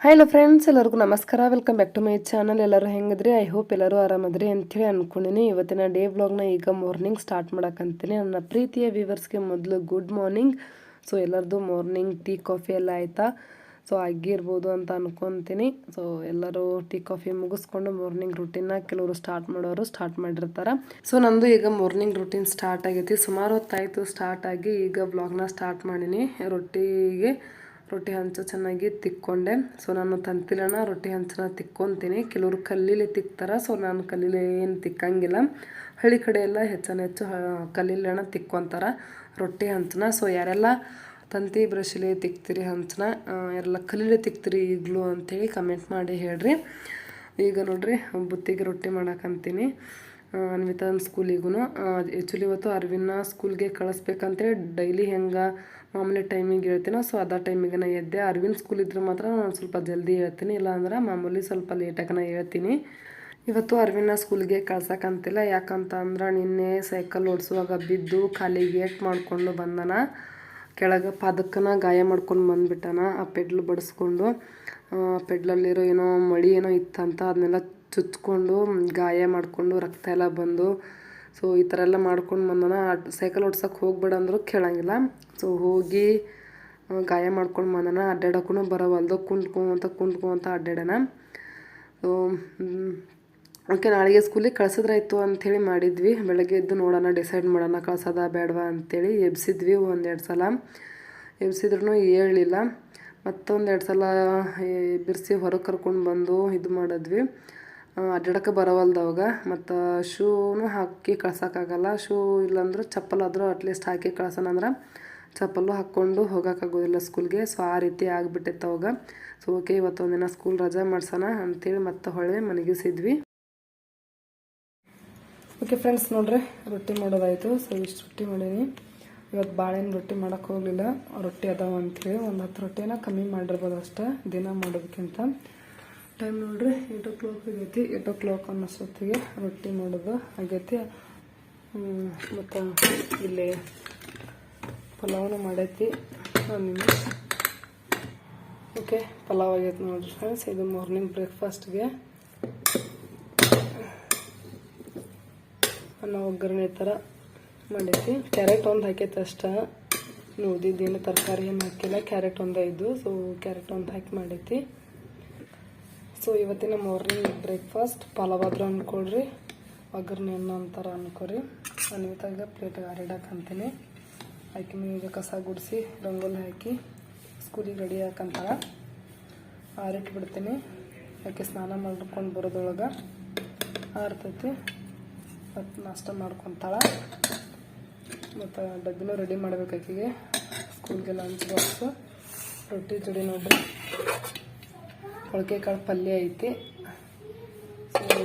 Hello friends ಎಲ್ಲರಿಗೂ ನಮಸ್ಕಾರ. Welcome back to my channel ಎಲ್ಲರೂ ಹೆಂಗದ್ರಿ? ಐ ಹೋಪ್ ಎಲ್ಲರೂ ಆರಾಮದ್ರಿ ಅಂಥೇಳಿ ಅಂದ್ಕೊಂಡಿನಿ ಇವತ್ತಿನ ಡೇ ವ್ಲಾಗ್ನ ಈಗ ಮಾರ್ನಿಂಗ್ ಸ್ಟಾರ್ಟ್ ಮಾಡೋಕ್ಕಂತೀನಿ ನನ್ನ ಪ್ರೀತಿಯ ವ್ಯೂವರ್ಸ್ಗೆ ಮೊದಲು ಗುಡ್ ಮಾರ್ನಿಂಗ್ ಸೊ ಎಲ್ಲರದು ಮಾರ್ನಿಂಗ್ ಟೀ ಕಾಫಿ ಎಲ್ಲ ಆಯಿತಾ? ಸೊ ಆಗಿರ್ಬೋದು ಅಂತ ಅನ್ಕೊತೀನಿ. ಸೊ ಎಲ್ಲರೂ ಟೀ, ಕಾಫಿ ಮುಗಿಸ್ಕೊಂಡು ಮಾರ್ನಿಂಗ್ ರುಟೀನ್ನ ಕೆಲವರು ಸ್ಟಾರ್ಟ್ ಮಾಡೋರು ಸ್ಟಾರ್ಟ್ ಮಾಡಿರ್ತಾರೆ. ಸೊ ನಂದು ಈಗ ಮಾರ್ನಿಂಗ್ ರುಟೀನ್ ಸ್ಟಾರ್ಟ್ ಆಗೈತಿ. ಸುಮಾರು ಹೊತ್ತಾಯಿತು ಸ್ಟಾರ್ಟ್ ಆಗಿ ಈಗ ಬ್ಲಾಗ್ನ ಸ್ಟಾರ್ಟ್ ಮಾಡೀನಿ. ರೊಟ್ಟಿಗೆ ರೊಟ್ಟಿ ಹಂಚು ಚೆನ್ನಾಗಿ ತಿಕ್ಕೊಂಡೆ. ಸೊ ನಾನು ತಂತಿಲನ ರೊಟ್ಟಿ ಹಂಚನ ತಿಕ್ಕೊತೀನಿ. ಕೆಲವರು ಕಲ್ಲಿಲೇ ತಿಕ್ತಾರೆ. ಸೊ ನಾನು ಕಲ್ಲಿಲೇ ಏನು ತಿಕ್ಕಂಗಿಲ್ಲ. ಹಳ್ಳಿ ಕಡೆ ಎಲ್ಲ ಹೆಚ್ಚನ ಹೆಚ್ಚು ಕಲ್ಲಿಲನ ತಿಕ್ಕೊಂತಾರೆ ರೊಟ್ಟಿ ಹಂಚನ. ಸೊ ಯಾರೆಲ್ಲ ತಂತಿ ಬ್ರಷಲ್ಲಿ ತಿಕ್ತೀರಿ ಹಂಚನ ಎಲ್ಲ ಕಲೀಲೆ ತಿಕ್ತೀರಿ ಈಗಲೂ ಅಂಥೇಳಿ ಕಮೆಂಟ್ ಮಾಡಿ ಹೇಳ್ರಿ. ಈಗ ನೋಡ್ರಿ, ಬುತ್ತಿಗೆ ರೊಟ್ಟಿ ಮಾಡಕ್ಕಂತೀನಿ ಅನ್ವಿತಾನ್ ಸ್ಕೂಲಿಗೂ ಆ್ಯಕ್ಚುಲಿ ಇವತ್ತು ಅರ್ವಿನ ಸ್ಕೂಲ್ಗೆ ಕಳಿಸ್ಬೇಕಂತೇಳಿ ಡೈಲಿ ಹೆಂಗೆ, ಮಾಮೂಲಿ ಟೈಮಿಗೆ ಹೇಳ್ತೀನೋ ಸೊ ಅದ ಟೈಮಿಗೆ ನಾ ಎದ್ದೆ ಅರ್ವಿನ್ ಸ್ಕೂಲ್ ಇದ್ರೆ ಮಾತ್ರ ನಾನು ಸ್ವಲ್ಪ ಜಲ್ದಿ ಹೇಳ್ತೀನಿ, ಇಲ್ಲಾಂದ್ರೆ ಮಾಮೂಲಿ ಸ್ವಲ್ಪ ಲೇಟಾಗಿ ನಾ ಹೇಳ್ತೀನಿ. ಇವತ್ತು ಅರ್ವಿನ ಸ್ಕೂಲ್ಗೆ ಕಳ್ಸೋಕ್ಕಂತಿಲ್ಲ ಯಾಕಂತ ಅಂದ್ರೆ ನಿನ್ನೆ ಸೈಕಲ್ ಓಡಿಸುವಾಗ ಬಿದ್ದು ಖಾಲಿ ಗೇಟ್ ಮಾಡಿಕೊಂಡು ಬಂದನ. ಕೆಳಗೆ ಪಾದಕ್ಕನ ಗಾಯ ಮಾಡ್ಕೊಂಡು ಬಂದುಬಿಟ್ಟಾನ. ಆ ಪೆಡ್ಲು ಬಡಿಸ್ಕೊಂಡು ಪೆಡ್ಲಲ್ಲಿರೋ ಏನೋ ಮಳಿ ಏನೋ ಇತ್ತಂತ ಅದನ್ನೆಲ್ಲ ಚುಚ್ಕೊಂಡು, ಗಾಯ ಮಾಡಿಕೊಂಡು ರಕ್ತ ಎಲ್ಲ ಬಂದು, ಸೊ ಈ ಥರ ಎಲ್ಲ ಮಾಡ್ಕೊಂಡು ಬಂದನ. ಸೈಕಲ್ ಓಡ್ಸೋಕೆ ಹೋಗ್ಬೇಡ ಅಂದರೂ ಕೇಳಂಗಿಲ್ಲ. ಸೊ ಹೋಗಿ ಗಾಯ ಮಾಡ್ಕೊಂಡು ಬಂದನ. ಅಡ್ಡಾಡೋಕ್ಕೂ ಬರೋವಲ್ದು. ಕುಂಟ್ಕೊಂತ ಕುಂಟ್ಕೊಂತ ಅಡ್ಡಾಡೋಣ ಸೊ ಓಕೆ ನಾಳೆಗೆ ಸ್ಕೂಲಿಗೆ ಕಳ್ಸಿದ್ರಾಯ್ತು ಅಂಥೇಳಿ ಮಾಡಿದ್ವಿ. ಬೆಳಗ್ಗೆ ಎದ್ದು ನೋಡೋಣ ಡಿಸೈಡ್ ಮಾಡೋಣ, ಕಳ್ಸೋದ ಬೇಡವಾ ಅಂಥೇಳಿ ಎಬ್ಸಿದ್ವಿ ಒಂದೆರಡು ಸಲ. ಎಬ್ಸಿದ್ರೂ ಹೇಳಲಿಲ್ಲ ಮತ್ತೊಂದೆರಡು ಸಲ ಬಿರ್ಸಿ ಹೊರಗೆ ಕರ್ಕೊಂಡು ಬಂದು ಇದು ಮಾಡಿದ್ವಿ. ಅಡ್ಡಾಡಕ್ಕೆ ಬರವಲ್ದು ಅವಾಗ ಮತ್ತು ಶೂನು ಹಾಕಿ ಕಳ್ಸೋಕ್ಕಾಗಲ್ಲ. ಶೂ ಇಲ್ಲಾಂದ್ರೆ ಚಪ್ಪಲಾದರೂ ಅಟ್ಲೀಸ್ಟ್ ಹಾಕಿ ಕಳ್ಸೋಣ ಅಂದ್ರೆ ಚಪ್ಪಲು ಹಾಕ್ಕೊಂಡು ಹೋಗೋಕ್ಕಾಗೋದಿಲ್ಲ ಸ್ಕೂಲ್ಗೆ ಸೊ ಆ ರೀತಿ ಆಗಿಬಿಟ್ಟಿತ್ತು ಅವಾಗ. ಸೊ ಓಕೆ ಇವತ್ತೊಂದಿನ ಸ್ಕೂಲ್ ರಜೆ ಮಾಡ್ಸೋಣ ಅಂಥೇಳಿ ಮತ್ತೆ ಹೊಳೆ ಮನಗಿಸಿದ್ವಿ ಓಕೆ ಫ್ರೆಂಡ್ಸ್ ನೋಡ್ರಿ, ರೊಟ್ಟಿ ಮಾಡೋದಾಯಿತು. ಸೊ ಇಷ್ಟು ರೊಟ್ಟಿ ಮಾಡೀನಿ. ಇವತ್ತು ಬಾಳೆಹಣ್ಣು ರೊಟ್ಟಿ ಮಾಡೋಕ್ಕೆ ಹೋಗಲಿಲ್ಲ. ರೊಟ್ಟಿ ಅದಾವ ಅಂತೇಳಿ ಒಂದು ಹತ್ತು ರೊಟ್ಟಿನ ಕಮ್ಮಿ ಮಾಡಿರ್ಬೋದು ಅಷ್ಟೇ. ದಿನ ಮಾಡೋದಕ್ಕಿಂತ. ಟೈಮ್ ನೋಡ್ರಿ ಏಟ್ ಓ ಕ್ಲಾಕ್ ಆಗೈತಿ. ಏಟ್ ಓ ಕ್ಲಾಕ್ ಅನ್ನೋಷ್ಟೊತ್ತಿಗೆ ರೊಟ್ಟಿ ಮಾಡೋದು ಆಗೈತಿ. ಮತ್ತು ಇಲ್ಲಿ ಪಲಾವ್ನು ಮಾಡೈತಿ. ನಿಮಿಷ ಓಕೆ ಪಲಾವ್ ಆಗೈತೆ ನೋಡ್ರಿ ಫ್ರೆಂಡ್ಸ್ ಇದು ಮಾರ್ನಿಂಗ್ ಬ್ರೇಕ್ಫಾಸ್ಟ್ಗೆ ಅನ್ನ ಒಗ್ಗರಣೆ ಥರ ಮಾಡೈತಿ ಕ್ಯಾರೆಟ್ ಒಂದು ಹಾಕೈತೆ ಅಷ್ಟ. ನೋದಿದ್ದೇನು ತರಕಾರಿ ಏನು ಹಾಕಿಲ್ಲ. ಕ್ಯಾರೆಟ್ ಒಂದೇ ಇದ್ದು ಸೊ ಕ್ಯಾರೆಟ್ ಒಂದು ಹಾಕಿ ಮಾಡೈತಿ ಸೊ ಇವತ್ತಿನ ಮಾರ್ನಿಂಗ್ ಬ್ರೇಕ್ಫಾಸ್ಟ್ ಪಲಾವ್ ಆದ್ರೂ ಅಂದ್ಕೊಳ್ರಿ ಒಗ್ಗರಣೆ ಅನ್ನ ಅಂತಾರ ಅನ್ಕೊರಿ. ಅನ್ವಿತಾಗ ಪ್ಲೇಟಿಗೆ ಆರಿಡಕ್ಕೆ ಅಂತೀನಿ. ಆಕೆ ನೀವು ಕಸ ಗುಡಿಸಿ, ರಂಗೋಲಿ ಹಾಕಿ ಸ್ಕೂಲಿಗೆ ರೆಡಿ ಹಾಕಂತಾಳ. ಆರಿಟ್ಬಿಡ್ತೀನಿ. ಆಕೆ ಸ್ನಾನ ಮಾಡ್ಕೊಂಡು ಬರೋದೊಳಗೆ ಆರ್ತೈತಿ. ಮತ್ತು ನಾಷ್ಟ ಮಾಡ್ಕೊತಾಳೆ. ಮತ್ತು ಡಬ್ಬಿನೂ ರೆಡಿ ಮಾಡ್ಬೇಕು ಆಕೆಗೆ. ಸ್ಕೂಲ್ಗೆ ಲಂಚ್ ಬಾಕ್ಸು ರೊಟ್ಟಿ ಜೋಡಿ ನೋಡ್ರಿ. ಮೊಳಕೆ ಕಾಳು ಪಲ್ಯ ಐತಿ. ಸೊ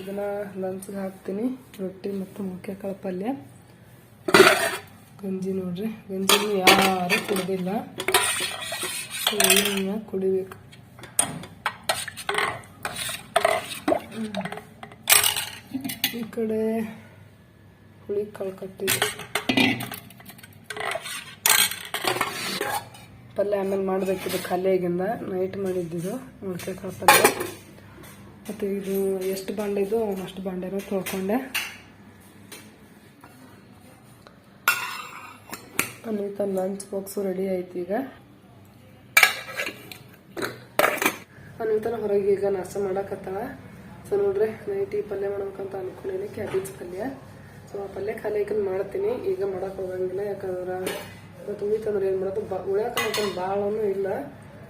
ಇದನ್ನು ಲಂಚ್ಗೆ ಹಾಕ್ತೀನಿ. ರೊಟ್ಟಿ ಮತ್ತು ಮೊಳಕೆ ಕಾಳು ಪಲ್ಯ. ಗಂಜಿ ನೋಡ್ರಿ. ಗಂಜಿ ಯಾರು ಕುಡ್ದಿಲ್ಲ. ಕುಡಿಬೇಕು? ಈ ಕಡೆ ಹುಳಿ ಕಾಳು ಕಟ್ಟಿದೆ ಪಲ್ಯ ಆಮೇಲೆ ಮಾಡಬೇಕಿದು ಖಾಲಿಯಾಗಿಂದ. ನೈಟ್ ಮಾಡಿದ್ದಿದ್ದು ಮೊಳಕೆ ಕಾಳು ಪಲ್ಯ. ಮತ್ತು ಇದು ಎಷ್ಟು ಬಾಂಡೆ ಇದು? ಅಷ್ಟು ಬಾಂಡೆನೂ ತೊಳ್ಕೊಂಡೆ. ಅನ್ವಿತ ಲಂಚ್ ಬಾಕ್ಸು ರೆಡಿ ಆಯ್ತು ಈಗ. ಅನ್ವಿತನ ಹೊರಗೆ ಈಗ ನಾಷ್ಟ ಮಾಡಕತ್ತಾಳ. ಸೊ ನೋಡ್ರಿ, ನೈಟ್ ಈ ಪಲ್ಯ ಮಾಡ್ಬೇಕಂತ ಅನ್ಕೊಂಡಿನಿ, ಕ್ಯಾಬೇಜ್ ಪಲ್ಯ. ಸೊ ಆ ಪಲ್ಯ ಖಾಲಿ ಹಾಕಿ ಮಾಡ್ತೀನಿ, ಈಗ ಮಾಡೋಕೆ ಹೋಗಂಗಿಲ್ಲ, ಯಾಕಂದ್ರೆ ಇವತ್ತು ಉಳಿತಂದ್ರೆ ಏನು ಮಾಡೋದು, ಬಾ ಉಳ್ಯಾಕ ಭಾಳನೂ ಇಲ್ಲ.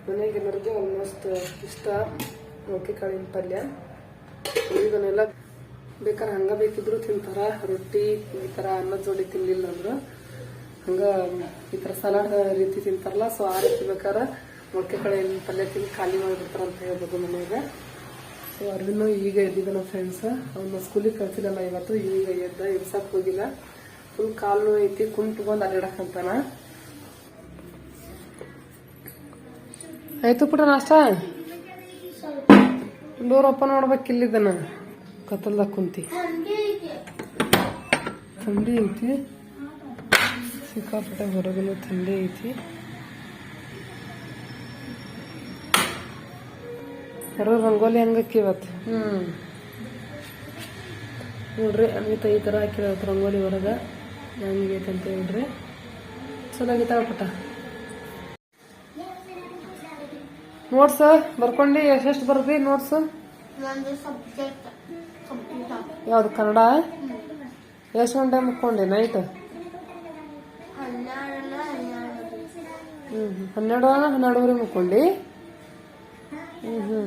ಮನೆಗೆ ಎಲ್ಲರಿಗೆ ಆಲ್ಮೋಸ್ಟ್ ಇಷ್ಟ ಮೊಳಕೆ ಕಾಳಿನ ಪಲ್ಯ. ಇದನ್ನೆಲ್ಲ ಬೇಕಾದ್ರೆ ಹಂಗೆ ಬೇಕಿದ್ರು ತಿಂತಾರ, ರೊಟ್ಟಿ ಈ ಥರ ಅನ್ನದ ಜೋಡಿ ತಿನ್ನಲಿಲ್ಲ ಅಂದ್ರು. ಹಂಗೆ ಈ ಥರ ಸಲಾಡ್ ರೀತಿ ತಿಂತಾರಲ್ಲ, ಸೊ ಆ ರೀತಿ ಬೇಕಾದ್ರೆ ಮೊಳಕೆ ಕಾಳಿನ ಪಲ್ಯ ತಿಂದು ಖಾಲಿ ಮಾಡಿಬಿಡ್ತಾರ ಅಂತ ಹೇಳ್ಬೋದು ಮನೆಗೆ. ಸೊ ಅರ್ವಿನು ಈಗ ಎದ್ದಿದ್ದಾನ ಫ್ರೆಂಡ್ಸ್ ಅವನ್ನ ಸ್ಕೂಲಿಗೆ ಕಳ್ಸಿಲ್ಲಲ್ಲ ಇವತ್ತು, ಈಗ ಎದ್ದ, ಎಬ್ಸಕ್ ಹೋಗಿಲ್ಲ. ಫುಲ್ ಕಾಲು ಐತಿ ಕುಂತ್ಕೊಂಡು ಅಡ್ಡಾಡಕಂತಾನ ಆಯ್ತು ಪುಟ ನಾಷ್ಟ? ಡೋರ್ ಓಪನ್ ಮಾಡ್ಬೇಕು ಇಲ್ಲಿದ್ದನ. ಕತ್ತಲ್ದಾಗ ಕುಂತಿ. ಥಂಡಿ ಐತಿ. ಸಿಕ್ಕಾಪಟ್ಟೆ ಹೊರಗಲು ಥಂಡಿ ಐತಿ. ಹೊರ ರಂಗೋಲಿ ಹಂಗಕ್ಕೆ ಇವತ್ತು. ಹ್ಞೂ ನೋಡ್ರಿ ಅಮಿತ ಈ ಥರ ಹಾಕಿರೋದು ರಂಗೋಲಿ ಹೊರಗೆ ಹೆಂಗೈತೆ ಅಂತ ಹೇಳ್ರಿ. ಚೆನ್ನಾಗಿತ್ತಾವ ಪುಟ್ಟ. ನೋಟ್ಸ್ ಬರ್ಕೊಂಡು ಎಷ್ಟೆಷ್ಟು ಬರ್ರಿ ನೋಟ್ಸ್ ಯಾವ್ದು ಕನ್ನಡ? ಎಷ್ಟು ಗಂಟೆ ಮುಕ್ಕೊಂಡೆ ನೈಟ್ ಹ್ಮ್ ಹನ್ನೆರಡು. ಹ್ಞೂ ಹನ್ನೆರಡು ಹನ್ನೆರಡುವರೆ ಮುಕ್ಕೊಂಡಿ? ಹ್ಞೂ ಹ್ಞೂ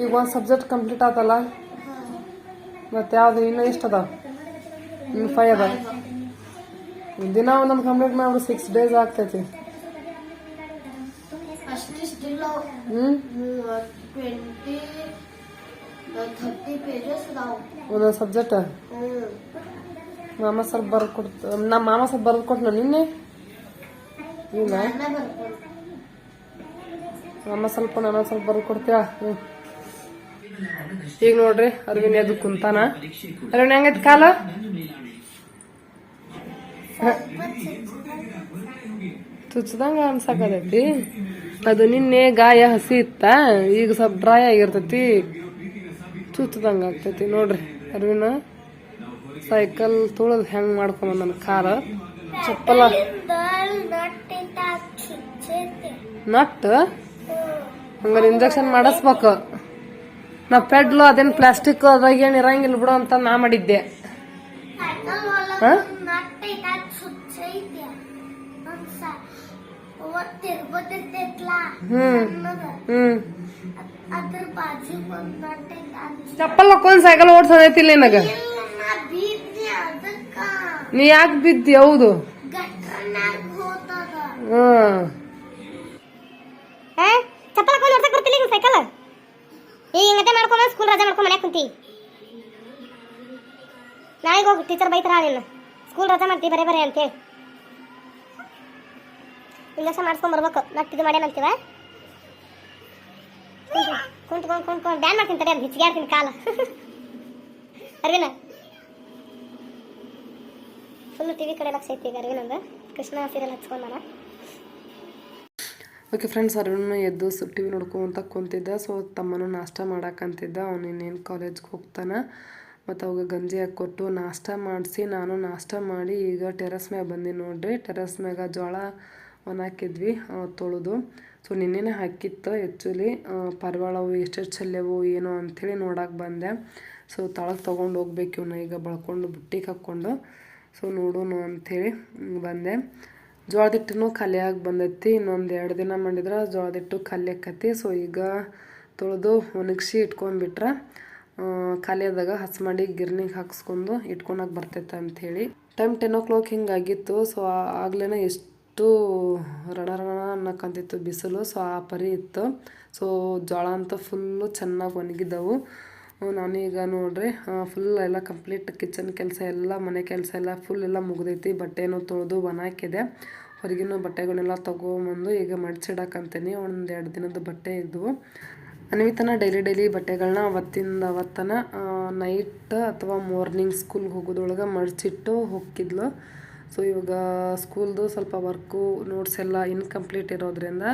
ಈಗ ಒಂದು ಸಬ್ಜೆಕ್ಟ್ ಕಂಪ್ಲೀಟ್ ಆತಲ್ಲ? ಮತ್ತೆ ಯಾವುದು ಇನ್ನೂ ಎಷ್ಟು ಅದಾವ ಇನ್ನು ಫೈವ್ ಅದಾವ ದಿನ ಒಂದೊಂದು ಕಂಪ್ಲೀಟ್ ಮಾಡ್ಬಿಡು ಸಿಕ್ಸ್ ಡೇಸ್ ಆಗ್ತೈತಿ. ಒಂದೊಂದು ಸಬ್ಜೆಕ್ಟ್ ಮಾಮ ಸ್ವಲ್ಪ ಬರ್ದು ಕೊಡ್ತ ನಮ್ಮ ಮಾಮ ಸ್ವಲ್ಪ ಬರ್ದು ಕೊಟ್ನ ನಿನ್ನೆ? ಇಲ್ಲ? ಮಾಮ ಸ್ವಲ್ಪ ನಾನು ಸ್ವಲ್ಪ ಬರ್ದು ಕೊಡ್ತೀರಾ ಹ್ಞೂ ಈಗ ನೋಡ್ರಿ ಅರವಿಂದ್ ಎದ್ ಕುಂತಾನ. ಅರವಿಂದ್ ಹೆಂಗೈತಿ ಕಾಲ? ಚುಚ್ಚದಂಗ ಅನ್ಸಕತೈತಿ. ಅದು ನಿನ್ನೆ ಗಾಯ ಹಸಿ ಇತ್ತ ಈಗ ಸ್ವಲ್ಪ ಡ್ರೈ ಆಗಿರ್ತೈತಿ. ಚುಚ್ಚದಂಗ ಆಗ್ತೈತಿ. ನೋಡ್ರಿ ಅರವಿಂದ ಸೈಕಲ್ ತುಳದ್ ಹೆಂಗ್ ಮಾಡ್ಕೊಂಬ ನನ್ನ ಕಾಲ? ಚಪ್ಪಲ. ನಟ್? ಹಂಗಾರೆ ಇಂಜೆಕ್ಷನ್ ಮಾಡಿಸ್ಬೇಕು. ನಾ ಪೆಡ್ಲು ಅದೇನ್ ಪ್ಲಾಸ್ಟಿಕ್ ಅದಾಗ ಏನ್ ಇರಂಗಿಲ್ಲ ಬಿಡು ಅಂತ ನಾ ಮಾಡಿದ್ದೆ. ಚಪ್ಪಲ್ ಹಾಕೊಂಡ್ ಸೈಕಲ್ ಓಡ್ಸೋದೈತಿಲ್ಲ ನಿನಗ? ನಾ ಯಾಕೆ ಬಿದ್ದಿ? ಹೌದು. ಹ್ಮ್ ಈಗ ಹಿಂಗತೆ ಮಾಡ್ಕೊಂಬ ಸ್ಕೂಲ್ ರಜೆ ಮಾಡ್ಕೊಂಡ್ ಮನ್ಯಾಗ ಕುಂತಿ. ನಾಳೆಗೆ ಹೋಗಿ ಟೀಚರ್ ಬೈತಾರ ನಿನ್ನ. ಸ್ಕೂಲ್ ರಜಾ ಮಾಡ್ತಿ, ಬರೇ ಬರೇ ಅಂತೇಳಿ ಇಂಜೆಕ್ಷನ್ ಮಾಡಿಸ್ಕೊಂಡ್ ಬರ್ಬೇಕು. ಮತ್ತೆ ಇದು ಮಾಡ್ಯಾನಂತೀವ ಕುಂತ್ಕೊಂಡು ಕುಂತ್ಕೊಂಡು ಬ್ಯಾನ್ ಮಾಡ್ತೀನಿ ತಡೆ, ಅದು ಹೆಚ್ಚಿಗೆ ಆಡ್ತೀನಿ ಕಾಲ. ಅರ್ವಿನ ಫುಲ್ ಟಿ ವಿ ಕಡೆ ಲಕ್ಷ ಐತಿ ಈಗ ಅರ್ವಿನಂದ ಕೃಷ್ಣ ಸೀರಿಯಲ್ ಹಚ್ಕೊಂಡಾನ ಓಕೆ ಫ್ರೆಂಡ್ಸ್ ಅರುಣ್ ಎದ್ದು ಟಿ ವಿ ನೋಡ್ಕೊಂತ ಕುಂತಿದ್ದ. ಸೊ ತಮ್ಮನು ನಾಷ್ಟ ಮಾಡಕ್ಕಂತಿದ್ದ ಅವ್ನು ಇನ್ನೇನು ಕಾಲೇಜ್ಗೆ ಹೋಗ್ತಾನೆ. ಮತ್ತು ಅವಾಗ ಗಂಜಿ ಹಾಕ್ಕೊಟ್ಟು ನಾಷ್ಟ ಮಾಡಿಸಿ, ನಾನು ನಾಷ್ಟ ಮಾಡಿ ಈಗ ಟೆರಸ್ ಮ್ಯಾಗ ಬಂದು ನೋಡ್ರಿ. ಟೆರಸ್ ಮ್ಯಾಗ ಜೋಳ ಒಣ ಹಾಕಿದ್ವಿ ತೊಳೆದು. ಸೊ, ನಿನ್ನೆನೇ ಹಾಕಿತ್ತು ಆ್ಯಕ್ಚುಲಿ ಪರ್ವಾಳವು ಎಷ್ಟೆಷ್ಟು ಚೆಲ್ಲೆವು, ಏನು ಅಂಥೇಳಿ ನೋಡಕ್ಕೆ ಬಂದೆ. ಸೊ, ತಳಗೆ ತೊಗೊಂಡು ಹೋಗ್ಬೇಕು ಇವನ್ನ ಈಗ ಬಳ್ಕೊಂಡು ಬುಟ್ಟಿಗೆ ಹಾಕ್ಕೊಂಡು. ಸೊ, ನೋಡೋಣ ಅಂಥೇಳಿ ಬಂದೆ. ಜೋಳದ ಹಿಟ್ಟನು ಖಾಲಿ ಆಗಿ ಬಂದೈತಿ, ಇನ್ನೊಂದು ಎರಡು ದಿನ ಮಾಡಿದ್ರೆ ಜೋಳದ ಹಿಟ್ಟು ಖಾಲಿ ಆಕತಿ. ಸೊ ಈಗ ತೊಳೆದು ಒಣಗಿಸಿ ಇಟ್ಕೊಂಡ್ಬಿಟ್ರೆ ಖಾಲಿಯಾದಾಗ ಹಸ್ ಮಾಡಿ ಗಿರ್ನಿಗೆ ಹಾಕಿಸ್ಕೊಂಡು ಇಟ್ಕೊಳಕ್ಕೆ ಬರ್ತೈತೆ ಅಂಥೇಳಿ ಟೈಮ್ ಟೆನ್ ಓ ಕ್ಲಾಕ್ ಹಿಂಗಾಗಿತ್ತು ಸೊ ಆಗ್ಲೇ ಎಷ್ಟು ರಣ ರಣ ಅನ್ನಕ್ಕಂತಿತ್ತು ಬಿಸಿಲು ಸೊ ಆ ಪರಿ ಇತ್ತು. ಸೊ ಜೋಳ ಅಂತ ಫುಲ್ಲು ಚೆನ್ನಾಗಿ ಒಣಗಿದ್ದವು ನಾನು ಈಗ ನೋಡ್ರಿ ಫುಲ್ ಎಲ್ಲ ಕಂಪ್ಲೀಟ್ ಕಿಚನ್ ಕೆಲಸ ಎಲ್ಲ, ಮನೆ ಕೆಲಸ ಎಲ್ಲ ಫುಲ್ ಎಲ್ಲ ಮುಗ್ದೈತಿ. ಬಟ್ಟೆನೂ ತೊಳೆದು ಒಣ ಹಾಕಿದೆ. ಹೊರಗಿನ ಬಟ್ಟೆಗಳನ್ನೆಲ್ಲ ತೊಗೊಂಬಂದು ಈಗ ಮಡ್ಸಿಡಕ್ಕಂತೀನಿ ಒಂದು ಎರಡು ದಿನದ ಬಟ್ಟೆ ಇದ್ವು ಅನ್ವಿತನ ಡೈಲಿ ಡೈಲಿ ಬಟ್ಟೆಗಳನ್ನ ಅವತ್ತಿಂದ ಅವತ್ತನ ನೈಟ್ ಅಥವಾ ಮಾರ್ನಿಂಗ್ ಸ್ಕೂಲ್ಗೆ ಹೋಗೋದ್ರೊಳಗೆ ಮಡ್ಚಿಟ್ಟು ಹೋಗಿದ್ಲು ಸೊ ಇವಾಗ ಸ್ಕೂಲ್ದು ಸ್ವಲ್ಪ ವರ್ಕು ನೋಟ್ಸ್ ಎಲ್ಲ ಇನ್ಕಂಪ್ಲೀಟ್ ಇರೋದ್ರಿಂದ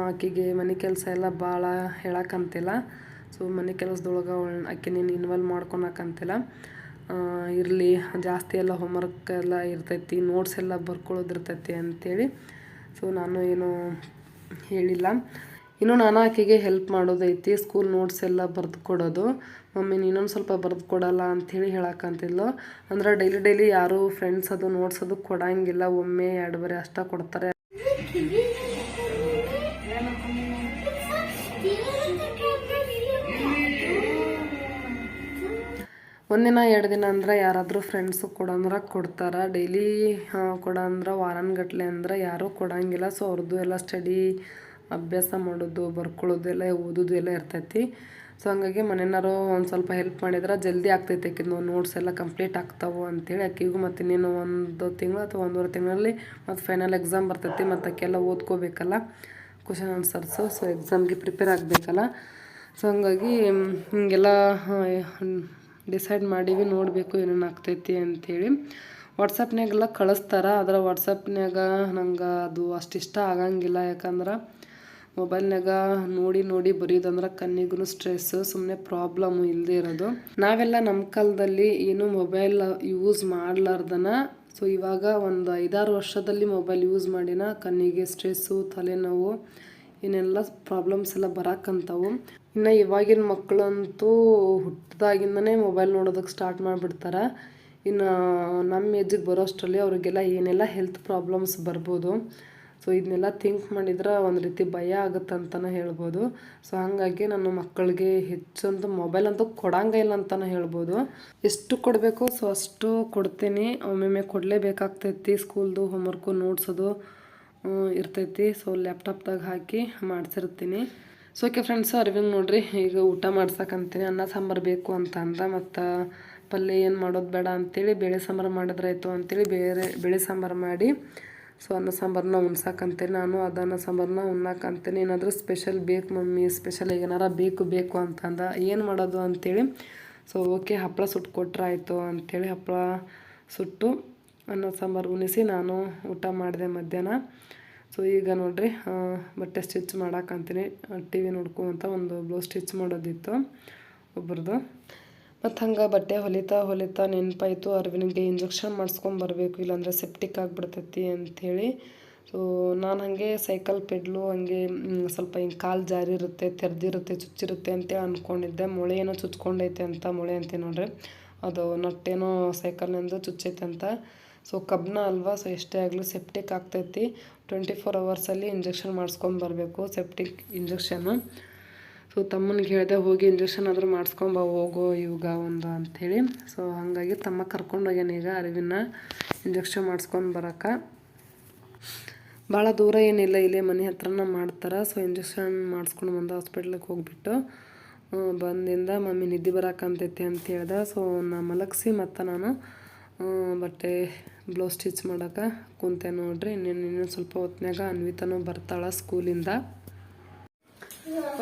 ಆಕೆಗೆ ಮನೆ ಕೆಲಸ ಎಲ್ಲ ಭಾಳ ಹೇಳಕ್ಕಂತಿಲ್ಲ ಸೊ ಮನೆ ಕೆಲಸದೊಳಗೆ ಆಕೆ ನೀನು ಇನ್ವಾಲ್ವ್ ಮಾಡ್ಕೊಳಕ್ಕಂತಿಲ್ಲ. ಇರಲಿ, ಜಾಸ್ತಿ ಎಲ್ಲ ಹೋಮ್ವರ್ಕ್ ಎಲ್ಲ ಇರ್ತೈತಿ ನೋಟ್ಸ್ ಎಲ್ಲ ಬರ್ಕೊಳ್ಳೋದಿರ್ತೈತಿ ಅಂಥೇಳಿ ಸೊ ನಾನು ಏನು ಹೇಳಿಲ್ಲ. ಇನ್ನು ನಾನು ಆಕೆಗೆ ಹೆಲ್ಪ್ ಮಾಡೋದೈತಿ ಸ್ಕೂಲ್ ನೋಟ್ಸ್ ಎಲ್ಲ ಬರೆದು ಕೊಡೋದು ಮಮ್ಮಿ, ನೀನೊಂದು ಸ್ವಲ್ಪ ಬರೆದು ಕೊಡಲ್ಲ ಅಂಥೇಳಿ ಹೇಳಕ್ಕಂತಿದ್ಲು. ಅಂದ್ರೆ ಡೈಲಿ ಡೈಲಿ ಯಾರೂ ಫ್ರೆಂಡ್ಸ್ ಅದು ನೋಟ್ಸ್ ಅದು ಕೊಡಂಗಿಲ್ಲ. ಒಮ್ಮೆ ಎರಡು ಬರೀ ಅಷ್ಟೇ ಕೊಡ್ತಾರೆ. ಒಂದಿನ, ಎರಡು ದಿನ ಅಂದ್ರೆ ಯಾರಾದರೂ ಫ್ರೆಂಡ್ಸು ಕೊಡಂದ್ರೆ ಕೊಡ್ತಾರೆ. ಡೈಲಿ ಕೊಡಂದ್ರೆ, ವಾರನ್ಗಟ್ಲೆ ಅಂದ್ರೆ ಯಾರೂ ಕೊಡಂಗಿಲ್ಲ. ಸೊ ಅವ್ರದ್ದು ಎಲ್ಲ ಸ್ಟಡಿ ಅಭ್ಯಾಸ ಮಾಡೋದು ಬರ್ಕೊಳ್ಳೋದು ಎಲ್ಲ, ಓದೋದು ಎಲ್ಲ ಇರ್ತೈತಿ. ಸೊ ಹಂಗಾಗಿ ಮನೆಯವರು ಒಂದು ಸ್ವಲ್ಪ ಹೆಲ್ಪ್ ಮಾಡಿದ್ರೆ ಜಲ್ದಿ ಆಗ್ತೈತೆ ಆಕಿದು ನೋಟ್ಸ್ ಎಲ್ಲ ಕಂಪ್ಲೀಟ್ ಆಗ್ತಾವೆ ಅಂತೇಳಿ ಆಕಿಗೂ ಮತ್ತು ಇನ್ನೇನು ಒಂದು ತಿಂಗಳು ಅಥವಾ ಒಂದೂವರೆ ತಿಂಗಳಲ್ಲಿ ಮತ್ತು ಫೈನಲ್ ಎಕ್ಸಾಮ್ ಬರ್ತೈತಿ ಮತ್ತು ಆಕೆಲ್ಲ ಓದ್ಕೋಬೇಕಲ್ಲ ಕ್ವಶನ್ ಆನ್ಸರ್ಸು ಸೊ ಎಕ್ಸಾಮ್ಗೆ ಪ್ರಿಪೇರ್ ಆಗಬೇಕಲ್ಲ. ಸೊ ಹಂಗಾಗಿ ಹಿಂಗೆಲ್ಲ ಡಿಸೈಡ್ ಮಾಡೀವಿ, ನೋಡಬೇಕು ಏನೇನು ಆಗ್ತೈತಿ ಅಂಥೇಳಿ ವಾಟ್ಸಪ್ನಾಗೆಲ್ಲ ಕಳಿಸ್ತಾರ, ಆದ್ರೆ ವಾಟ್ಸಪ್ನಾಗ ನಂಗೆ ಅದು ಅಷ್ಟು ಇಷ್ಟ ಆಗಂಗಿಲ್ಲ. ಯಾಕಂದ್ರೆ ಮೊಬೈಲ್ನಾಗ ನೋಡಿ ನೋಡಿ ಬರೆಯೋದಂದ್ರೆ ಕಣ್ಣಿಗೂ ಸ್ಟ್ರೆಸ್ಸು ಸುಮ್ಮನೆ ಪ್ರಾಬ್ಲಮ್ಮು ಇಲ್ಲದೆ ಇರೋದು. ನಾವೆಲ್ಲ ನಮ್ಮ ಕಾಲದಲ್ಲಿ ಏನು ಮೊಬೈಲ್ ಯೂಸ್ ಮಾಡಲಾರ್ದನ. ಸೊ ಇವಾಗ ಒಂದು ಐದಾರು ವರ್ಷದಲ್ಲಿ ಮೊಬೈಲ್ ಯೂಸ್ ಮಾಡಿನ ಕಣ್ಣಿಗೆ ಸ್ಟ್ರೆಸ್ಸು ತಲೆನೋವು ಏನೆಲ್ಲ ಪ್ರಾಬ್ಲಮ್ಸ್ ಎಲ್ಲ ಬರಾಕಂತಾವು ಇನ್ನು ಇವಾಗಿನ ಮಕ್ಕಳಂತೂ ಹುಟ್ಟಿದಾಗಿಂದನೇ ಮೊಬೈಲ್ ನೋಡೋದಕ್ಕೆ ಸ್ಟಾರ್ಟ್ ಮಾಡಿಬಿಡ್ತಾರೆ. ಇನ್ನು ನಮ್ಮ ಏಜಿಗೆ ಬರೋಷ್ಟರಲ್ಲಿ ಅವರಿಗೆಲ್ಲ ಏನೆಲ್ಲ ಹೆಲ್ತ್ ಪ್ರಾಬ್ಲಮ್ಸ್ ಬರ್ಬೋದು. ಸೊ ಇದನ್ನೆಲ್ಲ ಥಿಂಕ್ ಮಾಡಿದ್ರೆ ಒಂದು ರೀತಿ ಭಯ ಆಗುತ್ತೆ ಅಂತಲೇ ಹೇಳ್ಬೋದು. ಸೊ ಹಾಗಾಗಿ ನಾನು ಮಕ್ಕಳಿಗೆ ಹೆಚ್ಚಂತ ಮೊಬೈಲ್ ಅಂತೂ ಕೊಡಂಗ ಇಲ್ಲ ಅಂತಲೇ ಹೇಳ್ಬೋದು. ಎಷ್ಟು ಕೊಡಬೇಕು ಸೊ ಅಷ್ಟು ಕೊಡ್ತೀನಿ. ಒಮ್ಮೊಮ್ಮೆ ಕೊಡಲೇಬೇಕಾಗ್ತೈತಿ ಸ್ಕೂಲ್ದು ಹೋಮ್ವರ್ಕು ನೋಡ್ಸೋದು ಇರ್ತೈತಿ. ಸೊ ಲ್ಯಾಪ್ಟಾಪ್ದಾಗ ಹಾಕಿ ಮಾಡಿಸಿರ್ತೀನಿ. ಸೊ ಓಕೆ ಫ್ರೆಂಡ್ಸ್ ಅರಿವಿಂಗ್ ನೋಡ್ರಿ, ಈಗ ಊಟ ಮಾಡ್ಸಕ್ಕಂತೀನಿ ಅನ್ನ ಸಾಂಬಾರು ಬೇಕು ಅಂತ ಅಂದ ಮತ್ತು ಪಲ್ಯ ಏನು ಮಾಡೋದು ಬೇಡ ಅಂಥೇಳಿ ಬೇಳೆ ಸಾಂಬಾರು ಮಾಡಿದ್ರಾಯ್ತು ಅಂಥೇಳಿ ಬೇರೆ ಬೇಳೆ ಸಾಂಬಾರು ಮಾಡಿ ಸೊ ಅನ್ನ ಸಾಂಬಾರನ್ನ ಉಣ್ಸಕ್ಕಂತೀನಿ ನಾನು ಅದು ಅನ್ನ ಸಾಂಬಾರನ್ನ ಉಣ್ಣಕ್ಕಂತೀನಿ ಏನಾದರೂ ಸ್ಪೆಷಲ್ ಬೇಕು ಮಮ್ಮಿ ಸ್ಪೆಷಲ್ ಏನಾರ ಬೇಕು ಬೇಕು ಅಂತಂದ, ಏನು ಮಾಡೋದು ಅಂಥೇಳಿ ಸೊ ಓಕೆ ಹಪ್ಪಳ ಸುಟ್ಟು ಕೊಟ್ರೆ ಆಯಿತು ಅಂಥೇಳಿ ಹಪ್ಪಳ ಸುಟ್ಟು ಅನ್ನ ಸಾಂಬಾರು, ಉಣಿಸಿ ನಾನು ಊಟ ಮಾಡಿದೆ ಮಧ್ಯಾಹ್ನ. ಸೊ ಈಗ ನೋಡ್ರಿ ಬಟ್ಟೆ ಸ್ಟಿಚ್ ಮಾಡಕ್ಕಂತೀನಿ ಟಿ ವಿ ನೋಡ್ಕೊಂತ ಒಂದು ಬ್ಲೌಸ್ ಸ್ಟಿಚ್ ಮಾಡೋದಿತ್ತು ಒಬ್ರದ್ದು ಮತ್ತು ಹಂಗೆ ಬಟ್ಟೆ ಹೊಲಿತಾ ಹೊಲಿತಾ ನೆನಪಾಯಿತು ಅರವಿನಿಗೆ ಇಂಜೆಕ್ಷನ್ ಮಾಡಿಸ್ಕೊಂಬರ್ಬೇಕು ಇಲ್ಲಾಂದರೆ ಸೆಪ್ಟಿಕ್ ಆಗಿಬಿಡ್ತೈತಿ ಅಂಥೇಳಿ ಸೊ ನಾನು ಹಾಗೆ ಸೈಕಲ್ ಪೆಡ್ಲು, ಹಂಗೆ ಸ್ವಲ್ಪ ಹಿಂಗೆ ಕಾಲು ಜಾರಿ ಇರುತ್ತೆ, ತೆರೆದಿರುತ್ತೆ, ಚುಚ್ಚಿರುತ್ತೆ ಅಂತೇಳಿ ಅಂದ್ಕೊಂಡಿದ್ದೆ ಮೊಳೆ ಏನೋ ಚುಚ್ಕೊಂಡೈತೆ ಅಂತ, ಮೊಳೆ ಅಂತೆ ನೋಡ್ರಿ. ಅದು ನಟ್ಟೇನೋ ಸೈಕಲ್ನಿಂದ ಚುಚ್ಚೈತೆ ಅಂತ. ಸೊ ಕಬ್ಬನ ಅಲ್ವಾ? ಸೊ ಎಷ್ಟೇ ಆಗಲೂ ಸೆಪ್ಟಿಕ್ ಆಗ್ತೈತಿ. ಟ್ವೆಂಟಿ ಫೋರ್ ಅವರ್ಸಲ್ಲಿ ಇಂಜೆಕ್ಷನ್ ಮಾಡಿಸ್ಕೊಂಬರ್ಬೇಕು ಸೆಪ್ಟಿಕ್ ಇಂಜೆಕ್ಷನ್ ಸೊ ತಮ್ಮನಿಗೆ ಹೇಳಿದೆ, ಹೋಗಿ ಇಂಜೆಕ್ಷನ್ ಆದರೂ ಮಾಡಿಸ್ಕೊಂಬ ಹೋಗೋ, ಇವಾಗ, ಒಂದು ಅಂಥೇಳಿ ಸೊ ಹಾಗಾಗಿ ತಮ್ಮ ಕರ್ಕೊಂಡೋಗ್ಯಾನ ಈಗ, ಅರಿವಿನ ಇಂಜೆಕ್ಷನ್ ಮಾಡಿಸ್ಕೊಂಡು ಬರೋಕೆ. ಭಾಳ ದೂರ ಏನಿಲ್ಲ, ಇಲ್ಲೇ ಮನೆ ಹತ್ರನ ಮಾಡ್ತಾರೆ. ಸೊ ಇಂಜೆಕ್ಷನ್ ಮಾಡಿಸ್ಕೊಂಡು ಬಂದ ಹಾಸ್ಪಿಟ್ಲಿಗೆ ಹೋಗ್ಬಿಟ್ಟು ಬಂದಿಂದ ಮಮ್ಮಿ ನಿದ್ದೆ ಬರೋಕಂತೈತಿ ಅಂತ ಹೇಳ್ದೆ. ಸೊ ನಾ ಮಲಗಿಸಿ ಮತ್ತು ನಾನು ಬಟ್ಟೆ ಬ್ಲೌಸ್ ಸ್ಟಿಚ್ ಮಾಡೋಕೆ ಕುಂತೆ ನೋಡ್ರಿ. ಇನ್ನೇನು ಇನ್ನೇನು ಸ್ವಲ್ಪ ಹೊತ್ನ್ಯಾಗ ಅನ್ವಿತನೂ ಬರ್ತಾಳೆ ಸ್ಕೂಲಿಂದ.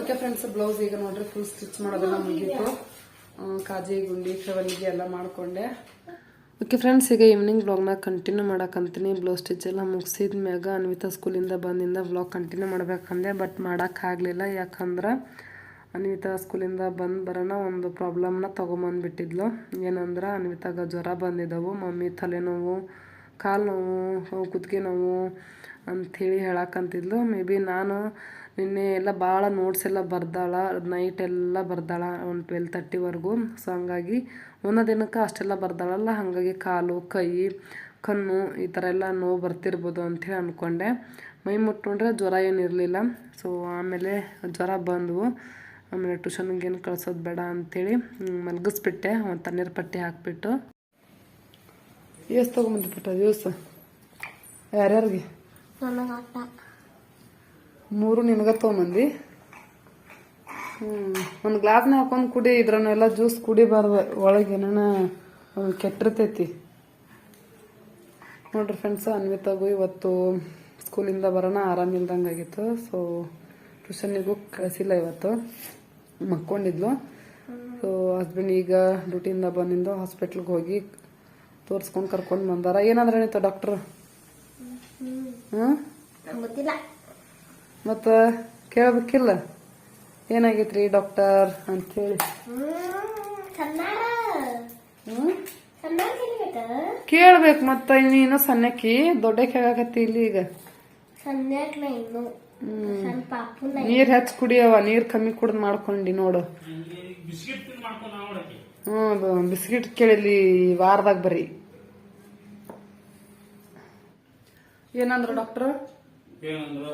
ಓಕೆ ಫ್ರೆಂಡ್ಸ್ ಬ್ಲೌಸ್ ಈಗ ನೋಡ್ರಿ ಫುಲ್ ಸ್ಟಿಚ್ ಮಾಡೋದೆಲ್ಲ ಮುಗೀತು. ಕಾಜಿ, ಗುಂಡಿ ಕವಲಿಗೆ ಎಲ್ಲ ಮಾಡಿಕೊಂಡೆ. ಓಕೆ ಫ್ರೆಂಡ್ಸ್ ಈಗ ಈವ್ನಿಂಗ್ ವ್ಲಾಗ್ನ ಕಂಟಿನ್ಯೂ ಮಾಡೋಕಂತೀನಿ ಬ್ಲೌಸ್ ಸ್ಟಿಚ್ ಎಲ್ಲ ಮುಗಿಸಿದ ಮ್ಯಾಗ ಅನ್ವಿತಾ ಸ್ಕೂಲಿಂದ ಬಂದಿಂದ ವ್ಲಾಗ್ ಕಂಟಿನ್ಯೂ ಮಾಡಬೇಕಂದೆ ಬಟ್ ಮಾಡೋಕ್ಕಾಗಲಿಲ್ಲ ಯಾಕಂದ್ರೆ ಅನ್ವಿತಾ ಸ್ಕೂಲಿಂದ ಬಂದು ಬರೋಣ ಒಂದು ಪ್ರಾಬ್ಲಮ್ನ ತೊಗೊಂಬಂದ್ಬಿಟ್ಟಿದ್ಲು. ಏನಂದ್ರೆ, ಅನ್ವಿತಾಗ ಜ್ವರ ಬಂದಿದ್ದವು ಮಮ್ಮಿ ತಲೆನೋವು ಕಾಲು ನೋವು ಕುತ್ತಿಗೆ ನೋವು ಅಂಥೇಳಿ ಹೇಳಕ್ಕಂತಿದ್ಲು ಮೇ ಬಿ ನಾನು ನಿನ್ನೆ ಎಲ್ಲ ಭಾಳ ನೋಟ್ಸ್ ಎಲ್ಲ ಬರ್ದಾಳ ನೈಟ್ ಎಲ್ಲ ಬರ್ದಾಳ ಒಂದು ಟ್ವೆಲ್ ತರ್ಟಿವರೆಗೂ ಸೊ ಹಂಗಾಗಿ ಒಂದೊಂದು ದಿನಕ್ಕೆ ಅಷ್ಟೆಲ್ಲ ಬರ್ದಾಳಲ್ಲ. ಹಾಗಾಗಿ ಕಾಲು, ಕೈ, ಕಣ್ಣು ಈ ಥರ ಎಲ್ಲ ನೋವು ಬರ್ತಿರ್ಬೋದು ಅಂಥೇಳಿ ಅಂದ್ಕೊಂಡೆ ಮೈ ಮುಟ್ಕೊಂಡ್ರೆ ಜ್ವರ ಏನಿರಲಿಲ್ಲ. ಸೊ ಆಮೇಲೆ ಜ್ವರ ಬಂದವು. ಆಮೇಲೆ ಟ್ಯೂಷನ್ಗೇನು ಕಳ್ಸೋದು ಬೇಡ ಅಂಥೇಳಿ ಮಲಗಿಸ್ಬಿಟ್ಟೆ. ಒಂದು ತಣ್ಣೀರು ಪಟ್ಟಿ ಹಾಕ್ಬಿಟ್ಟು. ಎಷ್ಟು ತೊಗೊಂಬಂದ್ಬಿಟ್ಟ ಜ್ಯೂಸ್ ಯಾರ್ಯಾರಿಗೆ? ಮೂರು ನಿನಗ ತೊಗೊಂಬಂದು? ಹ್ಞೂ ಒಂದು ಗ್ಲಾಸ್ನ ಹಾಕೊಂಡು ಕುಡಿ ಇದ್ರನ್ನೆಲ್ಲ ಜ್ಯೂಸ್ ಕುಡಿಬಾರ್ದು ಒಳಗೆ ಏನೇನ ಕೆಟ್ಟಿರ್ತೈತಿ. ನೋಡ್ರಿ ಫ್ರೆಂಡ್ಸ್ ಅನ್ವಿತಾಗು ಇವತ್ತು ಸ್ಕೂಲಿಂದ ಬರೋಣ ಆರಾಮಿಲ್ದಂಗೆ ಆಗಿತ್ತು ಸೊ ಟ್ಯೂಷನಿಗೂ ಕಳಿಸಿಲ್ಲ ಇವತ್ತು. ಮಕ್ಕೊಂಡಿದ್ಲು. ಸೊ ಹಸ್ಬೆಂಡ್ ಈಗ ಡ್ಯೂಟಿಯಿಂದ ಬಂದಿಂದ ಹಾಸ್ಪಿಟ್ಲ್ಗೆ ಹೋಗಿ ತೋರಿಸ್ಕೊಂಡು ಕರ್ಕೊಂಡು ಬಂದಾರ. ಏನಂದ್ರೆ ಏನಿತ್ತು ಡಾಕ್ಟ್ರು ಮತ್ತು ಕೇಳ್ಬೇಕಿಲ್ಲ? ಏನಾಗೈತ್ರಿ ಡಾಕ್ಟರ್ ಅಂಥೇಳಿ ಕಲಿಬೇಕ ಕೇಳ್ಬೇಕು? ಮತ್ತು ಇನ್ನೇನು ಸಣ್ಣಕ್ಕಿ ದೊಡ್ಡಕ್ಕೆ ಕೇಳಾಕತ್ತಿ ಇಲ್ಲಿ ಈಗ? ಸನ್ಯಾಕ್ಲ ಇನ್ನು ಹೆಚ್ಚ ಪಾಪುನ ನೀರು ಹೆಚ್ಚು ಕುಡಿಯವ ನೀರು ಕಮ್ಮಿ ಕುಡ್ದ್ ಮಾಡ್ಕೊಂಡಿ ನೋಡು. ಹ್ಞೂ ಬಿಸ್ಕಿಟ್ ಕೇಳಿಲಿ ವಾರದಾಗ ಬರೀ. ಏನಂದ್ರು ಡಾಕ್ಟರ್? ಏನಂದ್ರ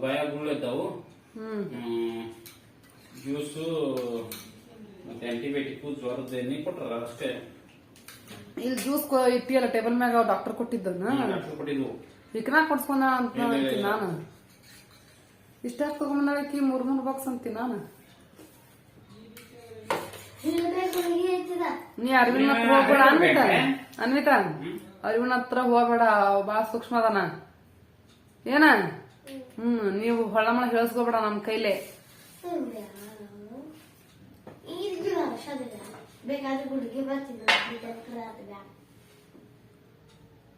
ಭಯ ಗುಳ್ಳಿದ್ದಾವು ಹ್ಮ್. ಜ್ಯೂಸು ಮತ್ತೆ ಆಂಟಿಬಯೋಟಿಕ್ ಜ್ವರದ ಎಣ್ಣೆ ಕೊಟ್ರ ಅಷ್ಟೇ. ಇಲ್ಲಿ ಜ್ಯೂಸ್ ಇಟ್ಟಿಯಲ್ಲ ಟೇಬಲ್ ಮ್ಯಾಗ ಡಾಕ್ಟರ್ ಕೊಟ್ಟಿದ್ದನ್ನ? ಕೊಟ್ಟಿದ್ವು. ಇಕ್ನಾ ಕೊಡ್ಸ್ಕೊಂಡ ಅಂತ ನಾನು. ಇಷ್ಟಾಕ್ ತಗೊಂಬಂದಳಕಿ ಮೂರ್ ಮೂರ್ ಬಾಕ್ಸ್ ಅಂತೀನಿ ನಾನು. ನೀ ಅರವಿಂದ್ ಹತ್ರ ಹೋಗ್ಬೇಡ ಅನ್ವಿತ. ಅನ್ವಿತ ಅರವಿಂದ್ ಹತ್ರ ಹೋಗ್ಬೇಡ ಬಾಳ ಸೂಕ್ಷ್ಮ ಅದಾನ. ಏನ? ಹ್ಮ್ ನೀವು ಹೊಳಮಳ ಹೇಳ್ಸ್ಕೊಬೇಡ ನಮ್ ಕೈಲೇ.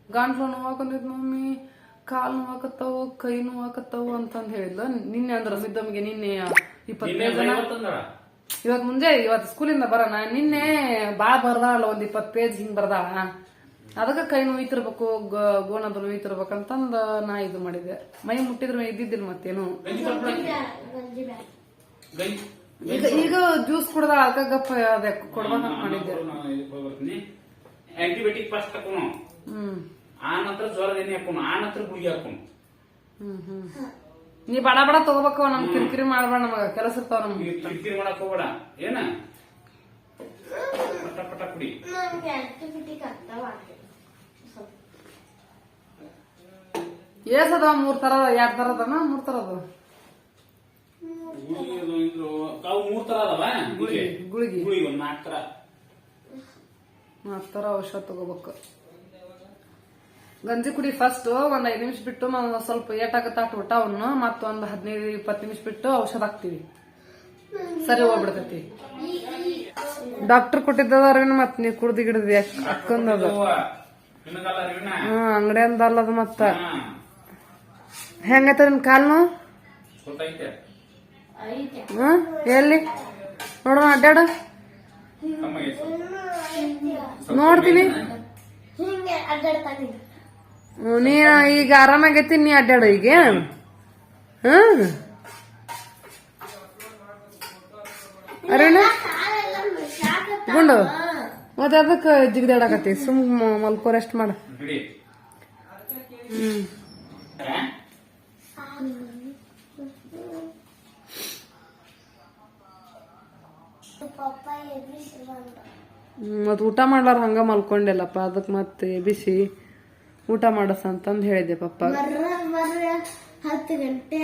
ಗಂಟ್ಲು ನೋವಾಕಂದಿದ್ ಮಮ್ಮಿ? ಕಾಲ್ ನೋವಾಕತ್ತಾವು ಕೈ ನೋವಾಕತ್ತಾವು ಅಂತಂದ್ ಹೇಳಿದ್ಲ ನಿನ್ನೆ ಅಂದ್ರ ಸಿದ್ದಮ್ಗೆ ನಿನ್ನೆ ಇಪ್ಪತ್ತೈದು ಜನ ಇವತ್ ಮುಂಜೆ ಇವತ್ತು ಸ್ಕೂಲಿಂದ ಬರೋಣ ನಿನ್ನೆ ಬಾ ಅಲ್ಲ ಒಂದ್ ಇಪ್ಪತ್ ಪೇಜ್ ಹಿಂಗ್ ಬರ್ದಾಳ ಅದಕ್ಕ ಕೈ ನೋಯ್ತಿರ್ಬೇಕು ಗೋಣದ ನೋಯ್ತಿರ್ಬೇಕಂತಂದ ನಾ ಇದು ಮಾಡಿದೆ ಮೈ ಮುಟ್ಟಿದ್ರೆ ಇದ್ದಿದ್ದಿಲ್ಲ ಮತ್ತೇನು ಈಗ ಈಗ ಜ್ಯೂಸ್ ಕುಡ್ದ ಅದಕ್ಕ ಗಪ್ಪ ಅದೇ ಕೊಡ್ಬೇಕಂತ ಮಾಡಿದ್ದೆ ಆಂಟಿಬಯೋಟಿಕ್ ಫಸ್ಟ್ ಹ್ಮ್ ಆ ನಂತರ ಜ್ವರದ ಎಣ್ಣೆ ಹಾಕೋಣ ಆ ನಂತರ ಗುಳಿಗೆ ಹಾಕೋಣ ನೀ ಬಡ ಬಡ ತಗೋಬೇಕು ನಮ್ ಕಿರಿಕಿರಿ ಮಾಡ್ಬೇಡ ನಮಗ ಕೆಲಸ ಇರ್ತಾವ ನಮ್ಗೆ. ಕಿರಿಕಿರಿ ಮಾಡಕ್ ಹೋಗ್ಬೇಡ. ಏನ? ಪಟ ಪಟ ಕುಡಿ. ಏಸ್ ಅದಾವ ಮೂರ್ ತರ ಎರಡ್ ತರ ಅದಾನ ಮೂರ್ ತರ ಅದಾವ? ಅವು ಮೂರ್ ತರ ಅದಾವ ಗುಳಿಗೆ, ಗುಳಿಗೆ. ಗುಳಿಗೆ. ಒಂದ್ ನಾಲ್ಕು ತರ ನಾಲ್ಕು ತರ ಔಷಧ ತಗೋಬೇಕು. ಗಂಜಿ ಕುಡಿ ಫಸ್ಟ್ ಒಂದ್ ಐದ್ ನಿಮಿಷ ಬಿಟ್ಟು ನಾವು ಸ್ವಲ್ಪ ಏಟಾಗತ್ತ ಊಟ ಮತ್ತ ಮತ್ತೊಂದ್ ಹದಿನೈದು ಇಪ್ಪತ್ತು ನಿಮಿಷ ಬಿಟ್ಟು ಔಷಧ ಹಾಕ್ತಿವಿ. ಸರಿ ಹೋಗ್ಬಿಡ್ತೈತಿ. ಡಾಕ್ಟರ್ ಕೊಟ್ಟಿದ್ದಾರೇನು ಅರವಿನ ಮತ್ ನೀ ಕುಡ್ದು ಗಿಡದಿ ಅಕ್ಕಂದದ. ಹ್ಮ್ ಅಂಗಡಿ ಅಂದಲ್ಲದ ಮತ್ತ. ಹೆಂಗೈತ ನಿನ್ ಕಾಲ್ನು ಹ್ಮ್ ಎಲ್ಲಿ? ನೋಡೋಣ ಅಡ್ಡಾಡ ನೋಡ್ತೀನಿ. ಹಿಂಗೆ ಅಡ್ಡಾಡ್ತಾನೆ ಹ್ಮ್, ನೀ ಈಗ ಆರಾಮಾಗೈತಿ ನೀ ಅಡ್ಡಾಡ ಈಗ. ಹ್ಮ್ ಅರುಣ ಗುಂಡು ಮತ್ತೆ ಅದಕ್ಕೆ ಜಿಗ್ದಾಡಕತ್ತಿ ಸುಮ್ ಮಲ್ಕೋ ರೆಸ್ಟ್ ಮಾಡ. ಹ್ಮ್. ಊಟ ಮಾಡ್ಲಾರ ಹಂಗ ಮಲ್ಕೊಂಡೆಲ್ಲಪ್ಪ ಅದಕ್ ಮತ್ತೆ ಬಿಸಿ ಊಟ ಮಾಡಸ ಅಂತಂದು ಹೇಳಿದೆ ಪಪ್ಪ. ಹತ್ತು ಗಂಟೆ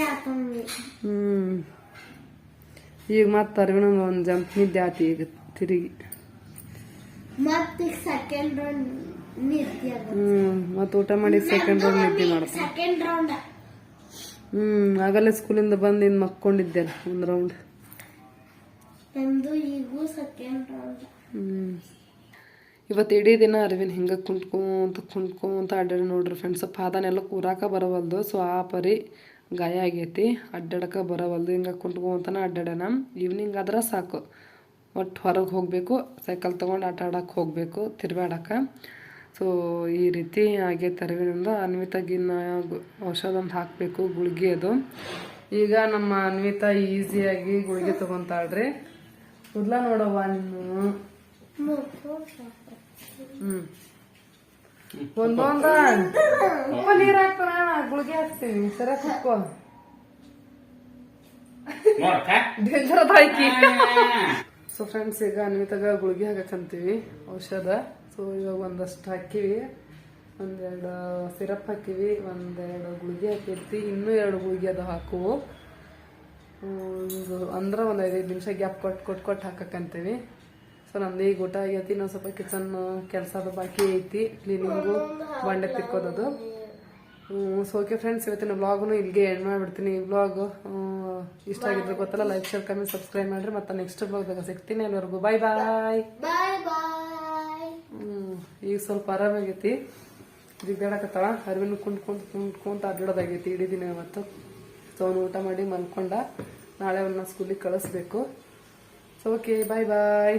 ಹ್ಮ್. ಈಗ ಮತ್ತ ಅರವಿನ ಒಂದ್ ಜಂಪ್ ನಿದ್ದೆ ಆತಿ ಈಗ ತಿರುಗಿ. ಮತ್ತೆ ಸೆಕೆಂಡ್ ರೌಂಡ್ ನಿದ್ದೆ ಹ್ಮ್ ಮತ್ ಊಟ ಮಾಡಿ ಸೆಕೆಂಡ್ ರೌಂಡ್ ನಿದ್ದೆ ಮಾಡ್ತಾನೆ. ಹ್ಮ್ ಆಗಲೇ ಸ್ಕೂಲಿಂದ ಬಂದ್ ಇನ್ ಮಕ್ಕೊಂಡಿದ್ದೆ ಒಂದ್ ರೌಂಡ್ ಈಗೂ ಸೆಕೆಂಡ್ ರೌಂಡ್ ಹ್ಮ್. ಇವತ್ತು ಇಡೀ ದಿನ ಅರವಿಂದ್ ಹಿಂಗೆ ಕುಂಟ್ಕೊಂತ ಕುಂಟ್ಕೊಂತ ಅಡ್ಡಾಡ ನೋಡ್ರಿ ಫ್ರೆಂಡ್ಸ್ ಪಾದನೆಲ್ಲ ಕೂರಾಕ ಬರವಲ್ದು. ಸೊ ಆ ಪರಿ ಗಾಯ ಆಗೈತಿ. ಅಡ್ಡಾಡಕ ಬರವಲ್ದು. ಹಿಂಗೆ ಕುಂಟ್ಕೊಂತನ ಅಡ್ಡಾಡೋಣ ಈವ್ನಿಂಗ್ ಆದ್ರೆ ಸಾಕು. ಒಟ್ಟು ಹೊರಗೆ ಹೋಗಬೇಕು. ಸೈಕಲ್ ತೊಗೊಂಡು ಆಟ ಆಡೋಕೆ ಹೋಗಬೇಕು. ತಿರ್ಗಾಡಕ್ಕೆ ಸೊ ಈ ರೀತಿ ಆಗೈತೆ ಅರಿವಿನಿಂದ ಅನ್ವಿತಾಗಿನ ಔಷಧ ಒಂದು ಹಾಕಬೇಕು. ಗುಳಿಗೆ ಅದು. ಈಗ ನಮ್ಮ ಅನ್ವಿತಾ ಈಸಿಯಾಗಿ ಗುಳಿಗೆ ತೊಗೊಂತಾಳ್ರಿ. ಕೂದಲ ನೋಡವ್ವ ನೀನು. ಹ್ಮ್. ಒಂದೊಂದ ಉಪ್ಪ ನೀರ್ ಗುಳಿಗೆ ಸರ ಡೇಂಜರ್ ಸೊ ಫ್ರೆಂಡ್ಸ್ ಈಗ ಅನ್ವಿತಾಗ ಗುಳಿಗೆ ಹಾಕಂತೀವಿ ಔಷಧ. ಸೊ ಇವಾಗ ಒಂದಷ್ಟು ಹಾಕಿವಿ ಒಂದೆರಡು ಸಿರಪ್ ಹಾಕಿವಿ ಒಂದೆರಡು ಗುಳಿಗೆ ಹಾಕಿರ್ತಿ ಇನ್ನೂ ಎರಡು ಗುಳಿಗೆ ಅದು ಹಾಕುವು. ಅಂದ್ರೆ ಒಂದು ಐದೈದು ನಿಮಿಷ ಗ್ಯಾಪ್ ಕೊಟ್ಟು ಕೊಟ್ಟು ಕೊಟ್ಟು ಹಾಕಕ್ಕಂತೀವಿ ಸೊ ನಮ್ದು ಈಗ ಊಟ ಆಗೈತಿ ನಾವು ಸ್ವಲ್ಪ ಕಿಚನ್ ಕೆಲಸ ಬಾಕಿ ಐತಿ ಕ್ಲೀನಿಂಗು ಬಂಡೆ ತಿಕ್ಕೋದದು ಸೊ ಓಕೆ ಫ್ರೆಂಡ್ಸ್ ಇವತ್ತಿನ ಬ್ಲಾಗ್ನು ಇಲ್ಲಿಗೆ ಎಂಡ್ ಮಾಡಿಬಿಡ್ತೀನಿ. ಈ ಬ್ಲಾಗ್ ಇಷ್ಟ ಆಗಿದ್ರೆ ಗೊತ್ತಲ್ಲ ಲೈಕ್ ಶೇರ್ ಕಮೆಂಟ್ ಸಬ್ಸ್ಕ್ರೈಬ್ ಮಾಡ್ರಿ. ಮತ್ತೆ ನೆಕ್ಸ್ಟ್ ಬ್ಲಾಗ್ದಾಗ ಸಿಗ್ತೀನಿ ಎಲ್ಲರಿಗೂ ಬಾಯ್ ಬಾಯ್ ಈಗ ಸ್ವಲ್ಪ ಆರಾಮಾಗೈತಿ ಜಿಗ್ದಾಡಕತ್ತಾಳ. ಅರಿವಿನ ಕುಂಡ್ಕೊಂಡು ಕುಂಡ್ಕೊಂತ ಕುಂತ ಅಡ್ಡಾಡೋದಾಗೈತಿ ಇಡೀ ದಿನ ಇವತ್ತು. ಸೊ ಅವನು ಊಟ ಮಾಡಿ ಮಲ್ಕೊಂಡ ನಾಳೆ ಅವನ್ನ ಸ್ಕೂಲಿಗೆ ಕಳಿಸ್ಬೇಕು. ಸೊ ಓಕೆ ಬಾಯ್ ಬಾಯ್